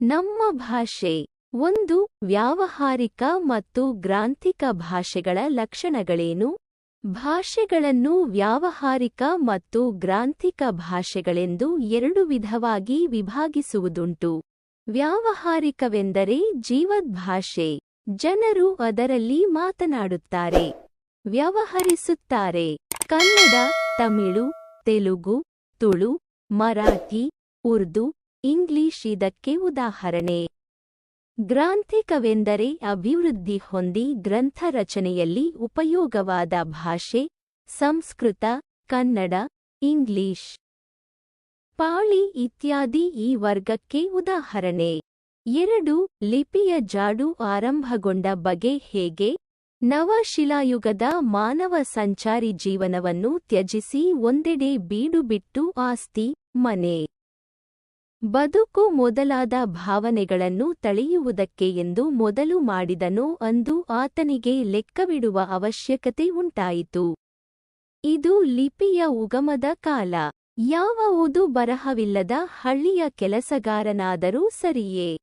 ನಮ್ಮ ಭಾಷೆ ಒಂದು ವ್ಯಾವಹಾರಿಕ ಮತ್ತು ಗ್ರಾಂಥಿಕ ಭಾಷೆಗಳ ಲಕ್ಷಣಗಳೇನು? ಭಾಷೆಗಳನ್ನು ವ್ಯಾವಹಾರಿಕ ಮತ್ತು ಗ್ರಾಂಥಿಕ ಭಾಷೆಗಳೆಂದು ಎರಡು ವಿಧವಾಗಿ ವಿಭಾಗಿಸುವುದುಂಟು. ವ್ಯಾವಹಾರಿಕವೆಂದರೆ ಜೀವದ್ಭಾಷೆ. ಜನರು ಅದರಲ್ಲಿ ಮಾತನಾಡುತ್ತಾರೆ, ವ್ಯವಹರಿಸುತ್ತಾರೆ. ಕನ್ನಡ, ತಮಿಳು, ತೆಲುಗು, ತುಳು, ಮರಾಠಿ, ಉರ್ದು ಇಂಗ್ಲಿಷ್ ಇದಕ್ಕೆ ಉದಾಹರಣೆ. ಗ್ರಾಂಥಿಕವೆಂದರೆ ಅಭಿವೃದ್ಧಿ ಹೊಂದಿ ಗ್ರಂಥ ರಚನೆಯಲ್ಲಿ ಉಪಯೋಗವಾದ ಭಾಷೆ, ಸಂಸ್ಕೃತ, ಕನ್ನಡ, ಇಂಗ್ಲಿಷ್, ಪಾಳಿ ಇತ್ಯಾದಿ ಈ ವರ್ಗಕ್ಕೆ ಉದಾಹರಣೆ. ಎರಡು, ಲಿಪಿಯ ಜಾಡು ಆರಂಭಗೊಂಡ ಬಗೆ ಹೇಗೆ? ನವಶಿಲಾಯುಗದ ಮಾನವ ಸಂಚಾರಿ ಜೀವನವನ್ನು ತ್ಯಜಿಸಿ ಒಂದೆಡೆ ಬೀಡುಬಿಟ್ಟು ಆಸ್ತಿ, ಮನೆ. ಬದುಕು ಮೊದಲಾದ ಭಾವನೆಗಳನ್ನು ತಳೆಯುವುದಕ್ಕೆ ಎಂದು ಮೊದಲು ಮಾಡಿದನೋ ಅಂದು ಆತನಿಗೆ ಲೆಕ್ಕವಿಡುವ ಅವಶ್ಯಕತೆ ಉಂಟಾಯಿತು. ಇದು ಲಿಪಿಯ ಉಗಮದ ಕಾಲ. ಯಾವ ಓದು ಬರಹವಿಲ್ಲದ ಹಳ್ಳಿಯ ಕೆಲಸಗಾರನಾದರೂ ಸರಿಯೇ.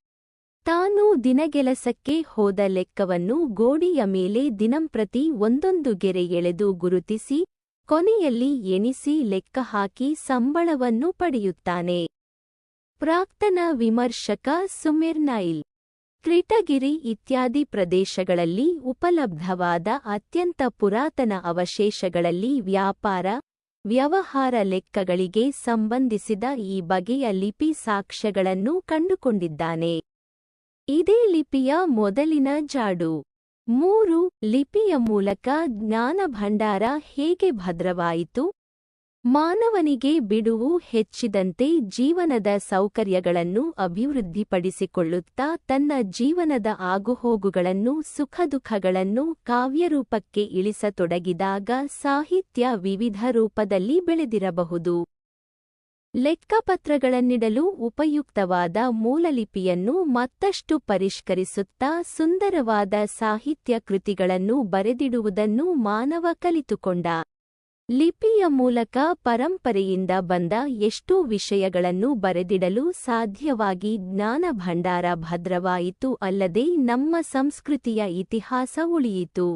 ತಾನು ದಿನಗೆಲಸಕ್ಕೆ ಹೋದ ಲೆಕ್ಕವನ್ನು ಗೋಡಿಯ ಮೇಲೆ ದಿನಂಪ್ರತಿ ಒಂದೊಂದು ಗೆರೆ ಎಳೆದು ಗುರುತಿಸಿ, ಕೊನೆಯಲ್ಲಿ ಎಣಿಸಿ ಲೆಕ್ಕ ಹಾಕಿ ಸಂಬಳವನ್ನು ಪಡೆಯುತ್ತಾನೆ. ಪ್ರಾಕ್ತನ ವಿಮರ್ಶಕ ಸುಮಿರ್ ನೈಲ್. ಕ್ರಿಟಗಿರಿ ಇತ್ಯಾದಿ ಪ್ರದೇಶಗಳಲ್ಲಿ ಉಪಲಬ್ಧವಾದ ಅತ್ಯಂತ ಪುರಾತನ ಅವಶೇಷಗಳಲ್ಲಿ ವ್ಯಾಪಾರ, ವ್ಯವಹಾರ ಲೆಕ್ಕಗಳಿಗೆ ಸಂಬಂಧಿಸಿದ ಈ ಬಗೆಯ ಲಿಪಿ ಸಾಕ್ಷ್ಯಗಳನ್ನು ಕಂಡುಕೊಂಡಿದ್ದಾನೆ. ಇದೇ ಲಿಪಿಯ ಮೊದಲಿನ ಜಾಡು. ಮೂರು, ಲಿಪಿಯ ಮೂಲಕ ಜ್ಞಾನಭಂಡಾರ ಹೇಗೆ ಭದ್ರವಾಯಿತು? ಮಾನವನಿಗೆ ಬಿಡುವು ಹೆಚ್ಚಿದಂತೆ ಜೀವನದ ಸೌಕರ್ಯಗಳನ್ನು ಅಭಿವೃದ್ಧಿಪಡಿಸಿಕೊಳ್ಳುತ್ತಾ ತನ್ನ ಜೀವನದ ಆಗುಹೋಗುಗಳನ್ನು, ಸುಖದುಃಖಗಳನ್ನು ಕಾವ್ಯರೂಪಕ್ಕೆ ಇಳಿಸತೊಡಗಿದಾಗ ಸಾಹಿತ್ಯ ವಿವಿಧ ರೂಪದಲ್ಲಿ ಬೆಳೆದಿರಬಹುದು. ಲೆಕ್ಕಪತ್ರಗಳನ್ನಿಡಲು ಉಪಯುಕ್ತವಾದ ಮೂಲಲಿಪಿಯನ್ನು ಮತ್ತಷ್ಟು ಪರಿಷ್ಕರಿಸುತ್ತಾ ಸುಂದರವಾದ ಸಾಹಿತ್ಯ ಕೃತಿಗಳನ್ನು ಬರೆದಿಡುವುದನ್ನು ಮಾನವ ಕಲಿತುಕೊಂಡ. ಲಿಪಿಯ ಮೂಲಕ ಪರಂಪರೆಯಿಂದ ಬಂದ ಎಷ್ಟೋ ವಿಷಯಗಳನ್ನು ಬರೆದಿಡಲು ಸಾಧ್ಯವಾಗಿ ಜ್ಞಾನಭಂಡಾರ ಭದ್ರವಾಯಿತು ಅಲ್ಲದೆ ನಮ್ಮ ಸಂಸ್ಕೃತಿಯ ಇತಿಹಾಸ ಉಳಿಯಿತು.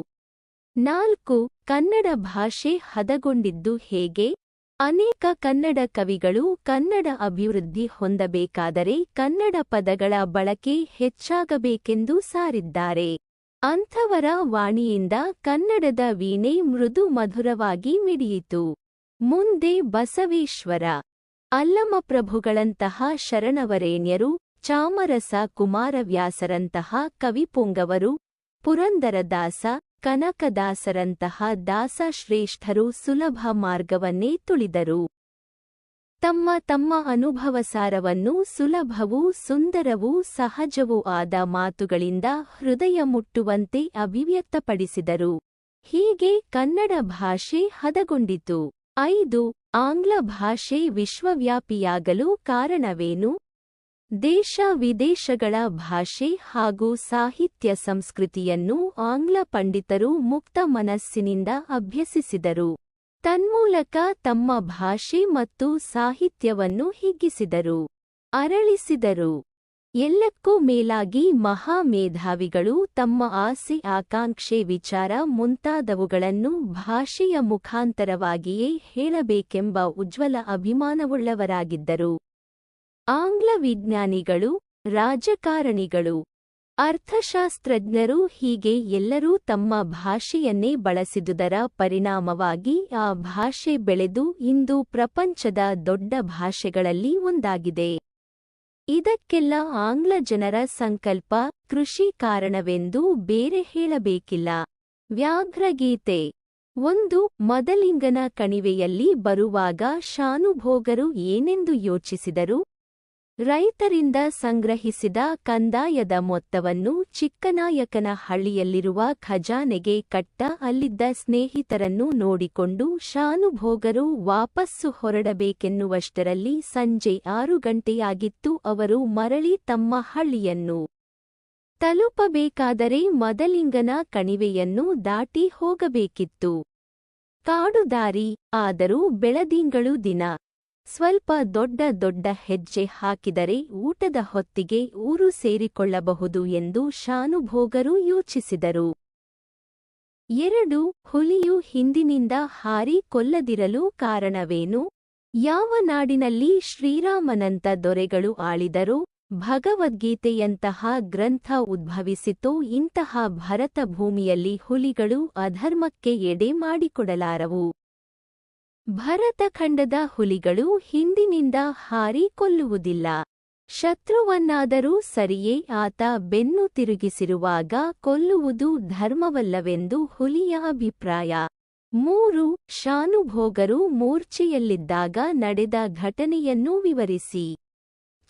ನಾಲ್ಕು, ಕನ್ನಡ ಭಾಷೆ ಹದಗೊಂಡಿದ್ದು ಹೇಗೆ? ಅನೇಕ ಕನ್ನಡ ಕವಿಗಳು ಕನ್ನಡ ಅಭಿವೃದ್ಧಿ ಹೊಂದಬೇಕಾದರೆ ಕನ್ನಡ ಪದಗಳ ಬಳಕೆ ಹೆಚ್ಚಾಗಬೇಕೆಂದು ಸಾರಿದ್ದಾರೆ. ಅಂಥವರ ವಾಣಿಯಿಂದ ಕನ್ನಡದ ವೀಣೆ ಮೃದು ಮಧುರವಾಗಿ ಮಿಡಿಯಿತು. ಮುಂದೆ ಬಸವೇಶ್ವರ. ಅಲ್ಲಮಪ್ರಭುಗಳಂತಹ ಶರಣವರೇಣ್ಯರು, ಚಾಮರಸ ಕುಮಾರವ್ಯಾಸರಂತಹ ಕವಿಪುಂಗವರು, ಪುರಂದರದಾಸ, ಕನಕದಾಸರಂತಹ ದಾಸಶ್ರೇಷ್ಠರು ಸುಲಭ ಮಾರ್ಗವನ್ನೇ ತುಳಿದರು. ತಮ್ಮ ತಮ್ಮ ಅನುಭವಸಾರವನ್ನು ಸುಲಭವೂ ಸುಂದರವೂ ಸಹಜವೂ ಆದ ಮಾತುಗಳಿಂದ ಹೃದಯ ಮುಟ್ಟುವಂತೆ ಅಭಿವ್ಯಕ್ತಪಡಿಸಿದರು. ಹೀಗೆ ಕನ್ನಡ ಭಾಷೆ ಹದಗೊಂಡಿತು. ಐದು, ಆಂಗ್ಲ ಭಾಷೆ ವಿಶ್ವವ್ಯಾಪಿಯಾಗಲು ಕಾರಣವೇನು? ದೇಶ ವಿದೇಶಗಳ ಭಾಷೆ ಹಾಗೂ ಸಾಹಿತ್ಯ ಸಂಸ್ಕೃತಿಯನ್ನು ಆಂಗ್ಲ ಪಂಡಿತರು ಮುಕ್ತ ಮನಸ್ಸಿನಿಂದ ಅಭ್ಯಸಿಸಿದರು. ತನ್ಮೂಲಕ ತಮ್ಮ ಭಾಷೆ ಮತ್ತು ಸಾಹಿತ್ಯವನ್ನು ಹಿಗ್ಗಿಸಿದರು. ಅರಳಿಸಿದರು. ಎಲ್ಲಕ್ಕೂ ಮೇಲಾಗಿ ಮಹಾಮೇಧಾವಿಗಳು ತಮ್ಮ ಆಸೆ ಆಕಾಂಕ್ಷೆ ವಿಚಾರ ಮುಂತಾದವುಗಳನ್ನು ಭಾಷೆಯ ಮುಖಾಂತರವಾಗಿಯೇ ಹೇಳಬೇಕೆಂಬ ಉಜ್ವಲ ಅಭಿಮಾನವುಳ್ಳವರಾಗಿದ್ದರು. ಆಂಗ್ಲ ವಿಜ್ಞಾನಿಗಳು ರಾಜಕಾರಣಿಗಳು ಅರ್ಥಶಾಸ್ತ್ರಜ್ಞರು ಹೀಗೆ ಎಲ್ಲರೂ ತಮ್ಮ ಭಾಷೆಯನ್ನೇ ಬಳಸಿದುದರ ಪರಿಣಾಮವಾಗಿ ಆ ಭಾಷೆ ಬೆಳೆದು ಇಂದು ಪ್ರಪಂಚದ ದೊಡ್ಡ ಭಾಷೆಗಳಲ್ಲಿ ಒಂದಾಗಿದೆ. ಇದಕ್ಕೆಲ್ಲ ಆಂಗ್ಲ ಜನರ ಸಂಕಲ್ಪ, ಕೃಷಿ ಕಾರಣವೆಂದು ಬೇರೆ ಹೇಳಬೇಕಿಲ್ಲ. ವ್ಯಾಘ್ರಗೀತೆ. ಒಂದು ಮದಲಿಂಗನ ಕಣಿವೆಯಲ್ಲಿ ಬರುವಾಗ ಶಾನುಭೋಗರು ಏನೆಂದು ಯೋಚಿಸಿದರು? ರೈತರಿಂದ ಸಂಗ್ರಹಿಸಿದ ಕಂದಾಯದ ಮೊತ್ತವನ್ನು ಚಿಕ್ಕನಾಯಕನ ಹಳ್ಳಿಯಲ್ಲಿರುವ ಖಜಾನೆಗೆ ಕಟ್ಟ ಅಲ್ಲಿದ್ದ ಸ್ನೇಹಿತರನ್ನು ನೋಡಿಕೊಂಡು ಶಾನುಭೋಗರು ವಾಪಸ್ಸು ಹೊರಡಬೇಕೆನ್ನುವಷ್ಟರಲ್ಲಿ ಸಂಜೆ ಆರು ಗಂಟೆಯಾಗಿತ್ತು ಅವರು ಮರಳಿ ತಮ್ಮ ಹಳ್ಳಿಯನ್ನು ತಲುಪಬೇಕಾದರೆ ಮದಲಿಂಗನ ಕಣಿವೆಯನ್ನು ದಾಟಿ ಹೋಗಬೇಕಿತ್ತು. ಕಾಡುದಾರಿ, ಆದರೂ ಬೆಳದಿಂಗಳು ದಿನ. ಸ್ವಲ್ಪ ದೊಡ್ಡ ದೊಡ್ಡ ಹೆಜ್ಜೆ ಹಾಕಿದರೆ ಊಟದ ಹೊತ್ತಿಗೆ ಊರು ಸೇರಿಕೊಳ್ಳಬಹುದು ಎಂದು ಶಾನುಭೋಗರು ಯೋಚಿಸಿದರು. ಎರಡು, ಹುಲಿಯು ಹಿಂದಿನಿಂದ ಹಾರಿ ಕೊಲ್ಲದಿರಲು ಕಾರಣವೇನು? ಯಾವ ನಾಡಿನಲ್ಲಿ ಶ್ರೀರಾಮನಂತ ದೊರೆಗಳು ಆಳಿದರೋ, ಭಗವದ್ಗೀತೆಯಂತಹ ಗ್ರಂಥ ಉದ್ಭವಿಸಿತೋ, ಇಂತಹ ಭರತ ಭೂಮಿಯಲ್ಲಿ ಹುಲಿಗಳು ಅಧರ್ಮಕ್ಕೆ ಎಡೆ ಮಾಡಿಕೊಡಲಾರವು. ಭರತಖಂಡದ ಹುಲಿಗಳು ಹಿಂದಿನಿಂದ ಹಾರಿ ಕೊಲ್ಲುವುದಿಲ್ಲ. ಶತ್ರುವನ್ನಾದರೂ ಸರಿಯೇ ಆತ ಬೆನ್ನು ತಿರುಗಿಸಿರುವಾಗ ಕೊಲ್ಲುವುದು ಧರ್ಮವಲ್ಲವೆಂದು ಹುಲಿಯ ಅಭಿಪ್ರಾಯ. ಮೂರು, ಶಾನುಭೋಗರು ಮೂರ್ಛೆಯಲ್ಲಿದ್ದಾಗ ನಡೆದ ಘಟನೆಯನ್ನು ವಿವರಿಸಿ.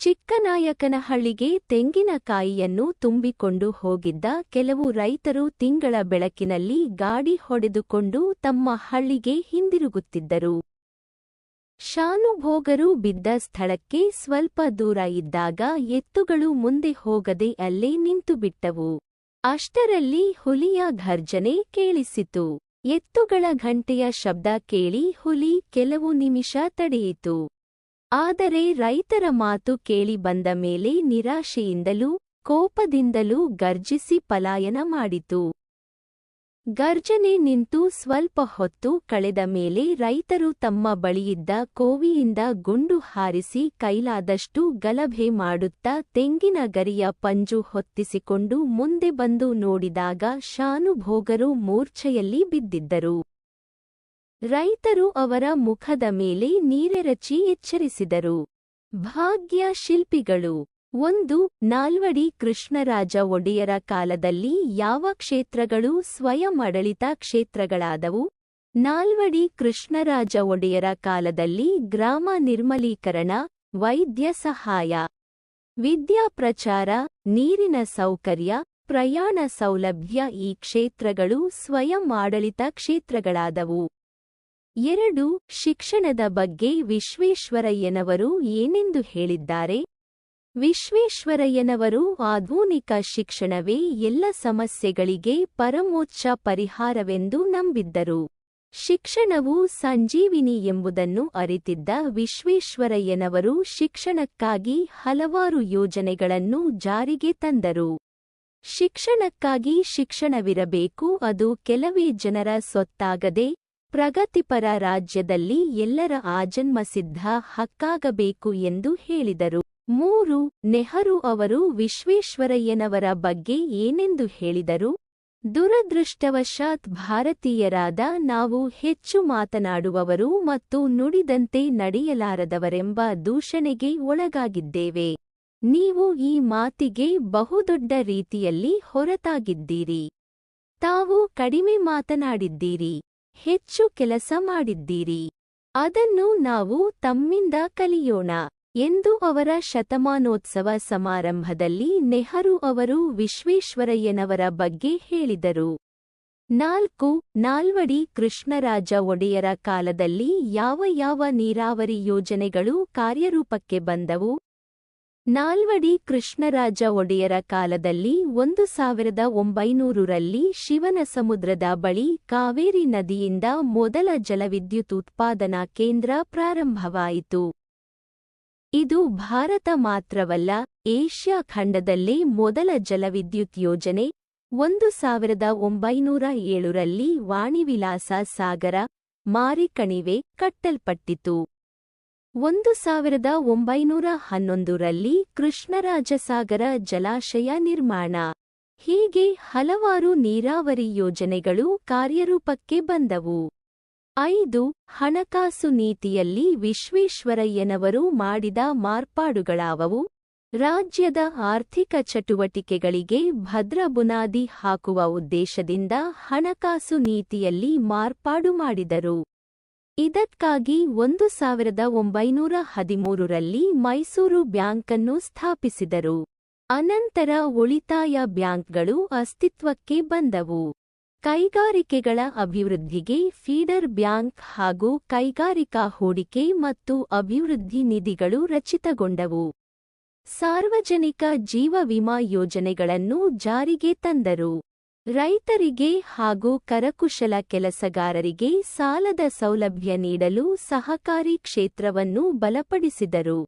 ಚಿಕ್ಕನಾಯಕನಹಳ್ಳಿಗೆ ತೆಂಗಿನಕಾಯಿಯನ್ನು ತುಂಬಿಕೊಂಡು ಹೋಗಿದ್ದ ಕೆಲವು ರೈತರು ತಿಂಗಳ ಬೆಳಕಿನಲ್ಲಿ ಗಾಡಿ ಹೊಡೆದುಕೊಂಡು ತಮ್ಮ ಹಳ್ಳಿಗೆ ಹಿಂದಿರುಗುತ್ತಿದ್ದರು. ಶಾನುಭೋಗರು ಬಿದ್ದ ಸ್ಥಳಕ್ಕೆ ಸ್ವಲ್ಪ ದೂರ ಇದ್ದಾಗ ಎತ್ತುಗಳು ಮುಂದೆ ಹೋಗದೆ ಅಲ್ಲೇ ನಿಂತುಬಿಟ್ಟವು. ಅಷ್ಟರಲ್ಲಿ ಹುಲಿಯ ಘರ್ಜನೆ ಕೇಳಿಸಿತು. ಎತ್ತುಗಳ ಘಂಟೆಯ ಶಬ್ದ ಕೇಳಿ ಹುಲಿ ಕೆಲವು ನಿಮಿಷ ತಡೆಯಿತು. ಆದರೆ ರೈತರ ಮಾತು ಕೇಳಿ ಬಂದ ಮೇಲೆ ನಿರಾಶೆಯಿಂದಲೂ ಕೋಪದಿಂದಲೂ ಗರ್ಜಿಸಿ ಪಲಾಯನ ಮಾಡಿತು. ಗರ್ಜನೆ ನಿಂತು ಸ್ವಲ್ಪ ಹೊತ್ತು ಕಳೆದ ಮೇಲೆ ರೈತರು ತಮ್ಮ ಬಳಿಯಿದ್ದ ಕೋವಿಯಿಂದ ಗುಂಡು ಹಾರಿಸಿ ಕೈಲಾದಷ್ಟು ಗಲಭೆ ಮಾಡುತ್ತಾ ತೆಂಗಿನ ಗರಿಯ ಪಂಜು ಹೊತ್ತಿಸಿಕೊಂಡು ಮುಂದೆ ಬಂದು ನೋಡಿದಾಗ ಶಾನುಭೋಗರು ಮೂರ್ಛೆಯಲ್ಲಿ ಬಿದ್ದಿದ್ದರು. ರೈತರು ಅವರ ಮುಖದ ಮೇಲೆ ನೀರೆರಚಿ ಎಚ್ಚರಿಸಿದರು. ಭಾಗ್ಯ ಶಿಲ್ಪಿಗಳು. ಒಂದು, ನಾಲ್ವಡಿ ಕೃಷ್ಣರಾಜ ಒಡೆಯರ ಕಾಲದಲ್ಲಿ ಯಾವ ಕ್ಷೇತ್ರಗಳು ಸ್ವಯಂ ಆಡಳಿತ ಕ್ಷೇತ್ರಗಳಾದವು? ನಾಲ್ವಡಿ ಕೃಷ್ಣರಾಜ ಒಡೆಯರ ಕಾಲದಲ್ಲಿ ಗ್ರಾಮ ನಿರ್ಮಲೀಕರಣ, ವೈದ್ಯ ಸಹಾಯ, ವಿದ್ಯಾ ಪ್ರಚಾರ, ನೀರಿನ ಸೌಕರ್ಯ, ಪ್ರಯಾಣ ಸೌಲಭ್ಯ ಈ ಕ್ಷೇತ್ರಗಳು ಸ್ವಯಂ ಆಡಳಿತ ಕ್ಷೇತ್ರಗಳಾದವು. ಎರಡು ಶಿಕ್ಷಣದ ಬಗ್ಗೆ ವಿಶ್ವೇಶ್ವರಯ್ಯನವರು ಏನೆಂದು ಹೇಳಿದ್ದಾರೆ? ವಿಶ್ವೇಶ್ವರಯ್ಯನವರು ಆಧುನಿಕ ಶಿಕ್ಷಣವೇ ಎಲ್ಲ ಸಮಸ್ಯೆಗಳಿಗೆ ಪರಮೋಚ್ಚ ಪರಿಹಾರವೆಂದು ನಂಬಿದ್ದರು. ಶಿಕ್ಷಣವು ಸಂಜೀವಿನಿ ಎಂಬುದನ್ನು ಅರಿತಿದ್ದ ವಿಶ್ವೇಶ್ವರಯ್ಯನವರು ಶಿಕ್ಷಣಕ್ಕಾಗಿ ಹಲವಾರು ಯೋಜನೆಗಳನ್ನು ಜಾರಿಗೆ ತಂದರು. ಶಿಕ್ಷಣಕ್ಕಾಗಿ ಶಿಕ್ಷಣವಿರಬೇಕು, ಅದು ಕೆಲವೇ ಜನರ ಸೊತ್ತಾಗದೆ ಪ್ರಗತಿಪರ ರಾಜ್ಯದಲ್ಲಿ ಎಲ್ಲರ ಆಜನ್ಮಸಿದ್ಧ ಹಕ್ಕಾಗಬೇಕು ಎಂದು ಹೇಳಿದರು. ಮೂರು, ನೆಹರು ಅವರು ವಿಶ್ವೇಶ್ವರಯ್ಯನವರ ಬಗ್ಗೆ ಏನೆಂದು ಹೇಳಿದರು? ದುರದೃಷ್ಟವಶಾತ್ ಭಾರತೀಯರಾದ ನಾವು ಹೆಚ್ಚು ಮಾತನಾಡುವವರು ಮತ್ತು ನುಡಿದಂತೆ ನಡೆಯಲಾರದವರೆಂಬ ದೂಷಣೆಗೆ ಒಳಗಾಗಿದ್ದೇವೆ. ನೀವು ಈ ಮಾತಿಗೆ ಬಹುದೊಡ್ಡ ರೀತಿಯಲ್ಲಿ ಹೊರತಾಗಿದ್ದೀರಿ. ತಾವು ಕಡಿಮೆ ಮಾತನಾಡಿದ್ದೀರಿ. ಹೆಚ್ಚು ಕೆಲಸ ಮಾಡಿದ್ದೀರಿ. ಅದನ್ನು ನಾವು ತಮ್ಮಿಂದ ಕಲಿಯೋಣ. ಎಂದು ಅವರ ಶತಮಾನೋತ್ಸವ ಸಮಾರಂಭದಲ್ಲಿ ನೆಹರು ಅವರು ವಿಶ್ವೇಶ್ವರಯ್ಯನವರ ಬಗ್ಗೆ ಹೇಳಿದರು. ನಾಲ್ಕು, ನಾಲ್ವಡಿ ಕೃಷ್ಣರಾಜ ಒಡೆಯರ ಕಾಲದಲ್ಲಿ ಯಾವ ಯಾವ ನೀರಾವರಿ ಯೋಜನೆಗಳು ಕಾರ್ಯರೂಪಕ್ಕೆ ಬಂದವು? ನಾಲ್ವಡಿ ಕೃಷ್ಣರಾಜ ಒಡೆಯರ ಕಾಲದಲ್ಲಿ ಒಂದು ಸಾವಿರದ ಒಂಬೈನೂರರಲ್ಲಿ ಶಿವನ ಸಮುದ್ರದ ಬಳಿ ಕಾವೇರಿ ನದಿಯಿಂದ ಮೊದಲ ಜಲವಿದ್ಯುತ್ ಉತ್ಪಾದನಾ ಕೇಂದ್ರ ಪ್ರಾರಂಭವಾಯಿತು. ಇದು ಭಾರತ ಮಾತ್ರವಲ್ಲ, ಏಷ್ಯಾ ಖಂಡದಲ್ಲೇ ಮೊದಲ ಜಲವಿದ್ಯುತ್ ಯೋಜನೆ. ಒಂದು ಸಾವಿರದ ಒಂಬೈನೂರ ಏಳರಲ್ಲಿ ವಾಣಿವಿಲಾಸ ಸಾಗರ ಮಾರಿಕಣಿವೆ ಕಟ್ಟಲ್ಪಟ್ಟಿತು. ಒಂದು ಸಾವಿರದ ಒಂಬೈನೂರ ಹನ್ನೊಂದರಲ್ಲಿ ಕೃಷ್ಣರಾಜಸಾಗರ ಜಲಾಶಯ ನಿರ್ಮಾಣ. ಹೀಗೆ ಹಲವಾರು ನೀರಾವರಿ ಯೋಜನೆಗಳು ಕಾರ್ಯರೂಪಕ್ಕೆ ಬಂದವು. ಐದು ಹಣಕಾಸು ನೀತಿಯಲ್ಲಿ ವಿಶ್ವೇಶ್ವರಯ್ಯನವರು ಮಾಡಿದ ಮಾರ್ಪಾಡುಗಳಾವವು. ರಾಜ್ಯದ ಆರ್ಥಿಕ ಚಟುವಟಿಕೆಗಳಿಗೆ ಭದ್ರ ಬುನಾದಿ ಹಾಕುವ ಉದ್ದೇಶದಿಂದ ಹಣಕಾಸು ನೀತಿಯಲ್ಲಿ ಮಾರ್ಪಾಡು ಮಾಡಿದರು. ಇದಕ್ಕಾಗಿ ಒಂದು ಸಾವಿರದ ಒಂಬೈನೂರ ಹದಿಮೂರರಲ್ಲಿ ಮೈಸೂರು ಬ್ಯಾಂಕನ್ನು ಸ್ಥಾಪಿಸಿದರು. ಅನಂತರ ಉಳಿತಾಯ ಬ್ಯಾಂಕ್ಗಳು ಅಸ್ತಿತ್ವಕ್ಕೆ ಬಂದವು. ಕೈಗಾರಿಕೆಗಳ ಅಭಿವೃದ್ಧಿಗೆ ಫೀಡರ್ ಬ್ಯಾಂಕ್ ಹಾಗೂ ಕೈಗಾರಿಕಾ ಹೂಡಿಕೆ ಮತ್ತು ಅಭಿವೃದ್ಧಿ ನಿಧಿಗಳು ರಚಿತಗೊಂಡವು. ಸಾರ್ವಜನಿಕ ಜೀವ ವಿಮಾ ಯೋಜನೆಗಳನ್ನು ಜಾರಿಗೆ ತಂದರು. ರೈತರಿಗೆ ಹಾಗೂ ಕರಕುಶಲ ಕೆಲಸಗಾರರಿಗೆ ಸಾಲದ ಸೌಲಭ್ಯ ನೀಡಲು ಸಹಕಾರಿ ಕ್ಷೇತ್ರವನ್ನು ಬಲಪಡಿಸಿದರು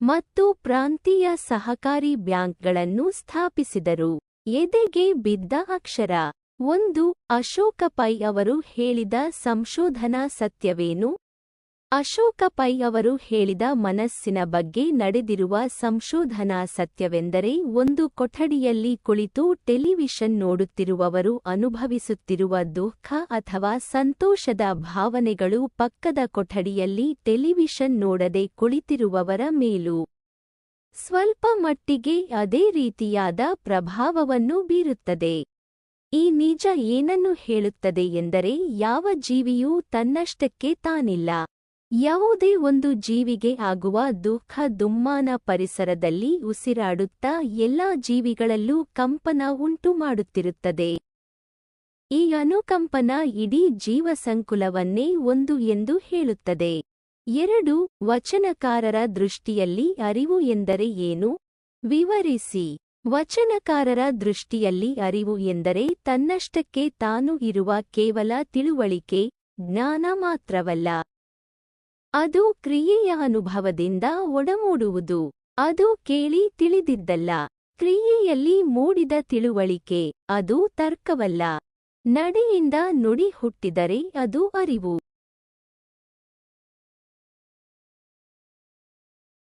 ಮತ್ತು ಪ್ರಾಂತೀಯ ಸಹಕಾರಿ ಬ್ಯಾಂಕ್ಗಳನ್ನು ಸ್ಥಾಪಿಸಿದರು. ಎದೆಗೆ ಬಿದ್ದ ಅಕ್ಷರ? ಒಂದು, ಅಶೋಕ ಪೈ ಅವರು ಹೇಳಿದ ಸಂಶೋಧನಾ ಸತ್ಯವೇನು? ಅಶೋಕ ಪೈ ಅವರು ಹೇಳಿದ ಮನಸ್ಸಿನ ಬಗ್ಗೆ ನಡೆದಿರುವ ಸಂಶೋಧನಾ ಸತ್ಯವೆಂದರೆ ಒಂದು ಕೊಠಡಿಯಲ್ಲಿ ಕುಳಿತು ಟೆಲಿವಿಷನ್ ನೋಡುತ್ತಿರುವವರು ಅನುಭವಿಸುತ್ತಿರುವ ದುಃಖ ಅಥವಾ ಸಂತೋಷದ ಭಾವನೆಗಳು ಪಕ್ಕದ ಕೊಠಡಿಯಲ್ಲಿ ಟೆಲಿವಿಷನ್ ನೋಡದೆ ಕುಳಿತಿರುವವರ ಮೇಲೂ. ಸ್ವಲ್ಪ ಮಟ್ಟಿಗೆ ಅದೇ ರೀತಿಯಾದ ಪ್ರಭಾವವನ್ನು ಬೀರುತ್ತದೆ. ಈ ನಿಜ ಏನನ್ನು ಹೇಳುತ್ತದೆ ಎಂದರೆ ಯಾವ ಜೀವಿಯೂ ತನ್ನಷ್ಟಕ್ಕೆ ತಾನಿಲ್ಲ. ಯಾವುದೇ ಒಂದು ಜೀವಿಗೆ ಆಗುವ ದುಃಖ ದುಮ್ಮಾನ ಪರಿಸರದಲ್ಲಿ ಉಸಿರಾಡುತ್ತಾ ಎಲ್ಲಾ ಜೀವಿಗಳಲ್ಲೂ ಕಂಪನ ಉಂಟು ಮಾಡುತ್ತಿರುತ್ತದೆ. ಈ ಅನುಕಂಪನ ಇಡೀ ಜೀವಸಂಕುಲವನ್ನೇ ಒಂದು ಎಂದು ಹೇಳುತ್ತದೆ. ಎರಡು, ವಚನಕಾರರ ದೃಷ್ಟಿಯಲ್ಲಿ ಅರಿವು ಎಂದರೆ ಏನು? ವಿವರಿಸಿ. ವಚನಕಾರರ ದೃಷ್ಟಿಯಲ್ಲಿ ಅರಿವು ಎಂದರೆ ತನ್ನಷ್ಟಕ್ಕೆ ತಾನು ಇರುವ ಕೇವಲ ತಿಳುವಳಿಕೆ, ಜ್ಞಾನ ಮಾತ್ರವಲ್ಲ. ಅದು ಕ್ರಿಯೆಯ ಅನುಭವದಿಂದ ಒಡಮೂಡುವುದು. ಅದು ಕೇಳಿ ತಿಳಿದಿದ್ದಲ್ಲ. ಕ್ರಿಯೆಯಲ್ಲಿ ಮೂಡಿದ ತಿಳುವಳಿಕೆ, ಅದು ತರ್ಕವಲ್ಲ. ನಡೆಯಿಂದ ನುಡಿ ಹುಟ್ಟಿದರೆ ಅದು ಅರಿವು.